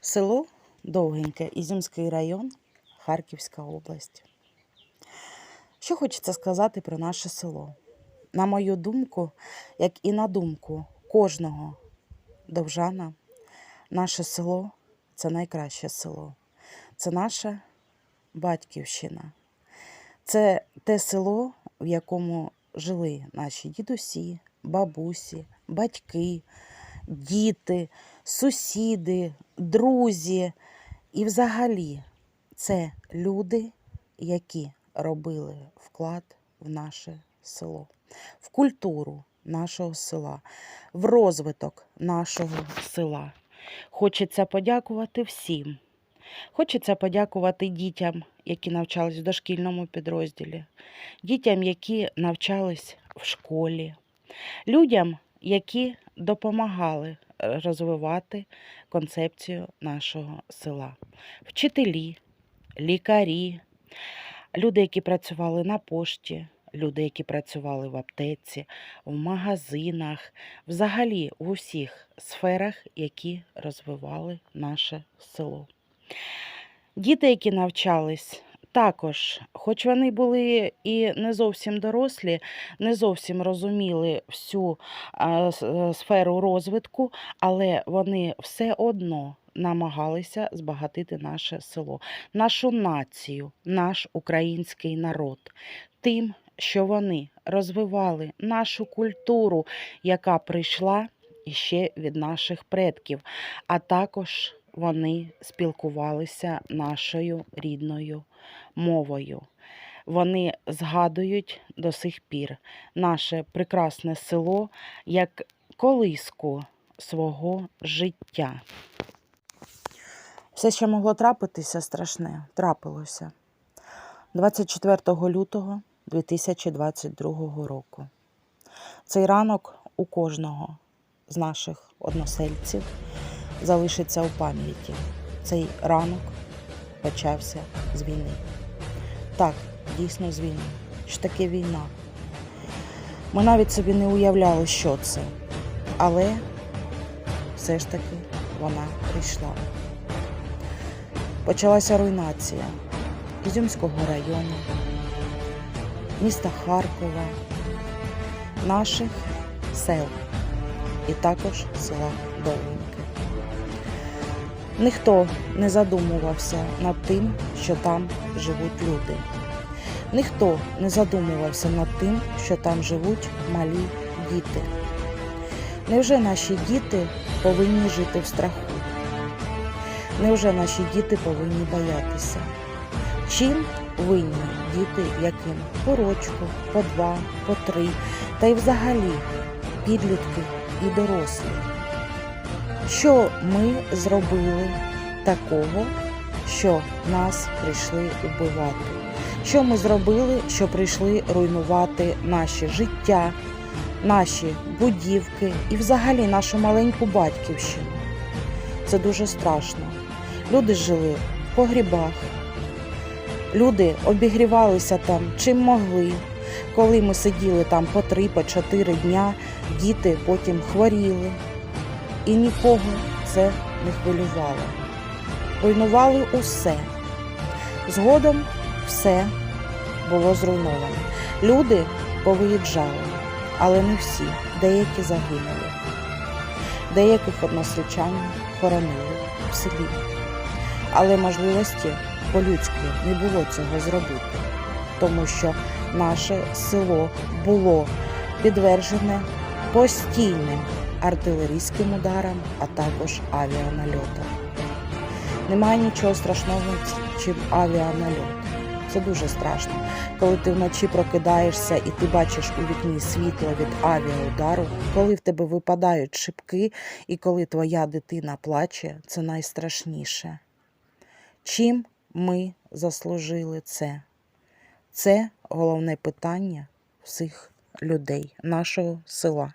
Село Довгеньке, Ізюмський район, Харківська область. Що хочеться сказати про наше село? На мою думку, як і на думку кожного довжана, наше село це найкраще село. Це наша батьківщина. Це те село, в якому жили наші дідусі, бабусі, батьки, діти, сусіди, друзі. І взагалі це люди, які робили вклад в наше село, в культуру нашого села, в розвиток нашого села. Хочеться подякувати всім. Хочеться подякувати дітям, які навчались в дошкільному підрозділі, дітям, які навчались в школі, людям, які допомагали е, розвивати концепцію нашого села. Вчителі, лікарі, люди, які працювали на пошті, люди, які працювали в аптеці, в магазинах, взагалі в усіх сферах, які розвивали наше село. Діти, які навчались, також, хоч вони були і не зовсім дорослі, не зовсім розуміли всю е, сферу розвитку, але вони все одно намагалися збагатити наше село, нашу націю, наш український народ тим, що вони розвивали нашу культуру, яка прийшла іще від наших предків, а також вони спілкувалися нашою рідною мовою. Вони згадують до сих пір наше прекрасне село як колиску свого життя. Все, що могло трапитися, страшне, трапилося 24 лютого 2022 року. Цей ранок у кожного з наших односельців залишиться у пам'яті. Цей ранок почався з війни. Так, дійсно з війни. Що таке війна? Ми навіть собі не уявляли, що це. Але все ж таки вона прийшла. Почалася руйнація Ізюмського району, міста Харкова, наших сел і також села Довгеньке. Ніхто не задумувався над тим, що там живуть люди. Ніхто не задумувався над тим, що там живуть малі діти. Невже наші діти повинні жити в страху? Невже наші діти повинні боятися? Чим винні діти, яким по рочку, по два, по три, та й взагалі підлітки і дорослі? Що ми зробили такого, що нас прийшли убивати? Що ми зробили, що прийшли руйнувати наше життя, наші будівки і взагалі нашу маленьку батьківщину? Це дуже страшно. Люди жили в погрібах, люди обігрівалися там чим могли. Коли ми сиділи там по три, по чотири дня, діти потім хворіли. І нікого це не хвилювало. Руйнували усе. Згодом все було зруйновано. Люди повиїжджали, але не всі. Деякі загинули. Деяких односельчан хоронили в селі. Але можливості по-людськи не було цього зробити, тому що наше село було підтверджене постійним артилерійським ударам, а також авіанальотам. Немає нічого страшного, чим авіанальот. Це дуже страшно. Коли ти вночі прокидаєшся і ти бачиш у вікні світло від авіаудару, коли в тебе випадають шибки, і коли твоя дитина плаче, це найстрашніше. Чим ми заслужили це? Це головне питання всіх людей нашого села.